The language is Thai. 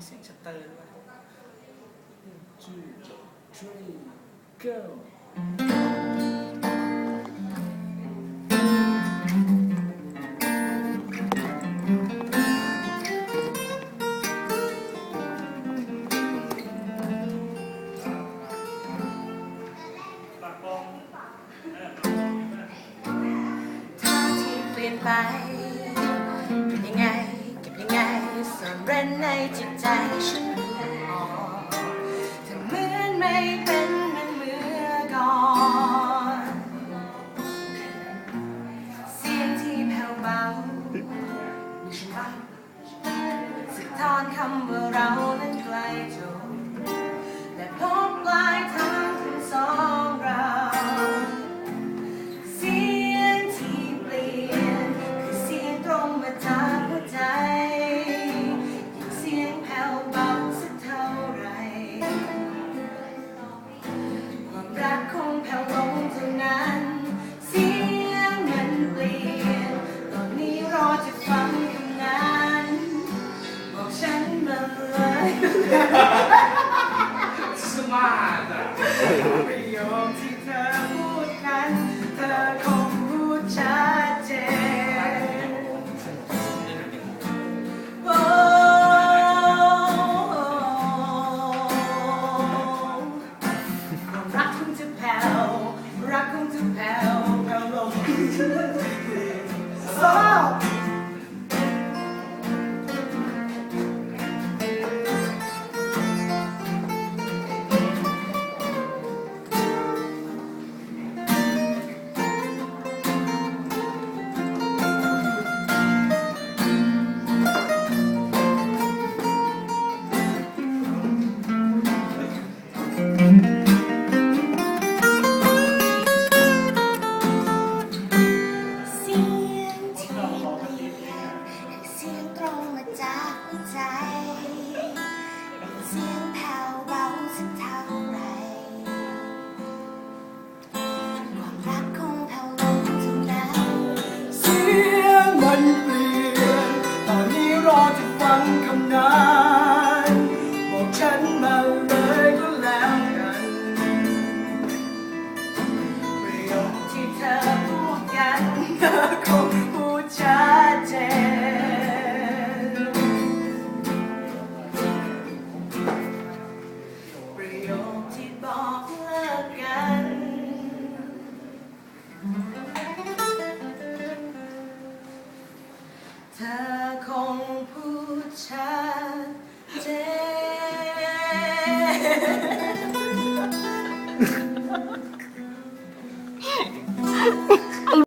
มีเสียงชัตเตอร์ด้วย two three go ท่าที่เปลี่ยนไปเป็นยังไง เร้นในจิตใจฉันออกเธอเหมือนไม่เป็นเหมือนเมื่อก่อน เสียงที่แผ่วเบาฉันรักสะท้อนคำว่าเรา สมาร์ทประโยคที่เธอพูดนั้น เธอคงพูดชัดเจนโอ้ความรักคงจะแผ่วรักคงจะแผ่วแผ่วลงโธอคงพูดชัดเจน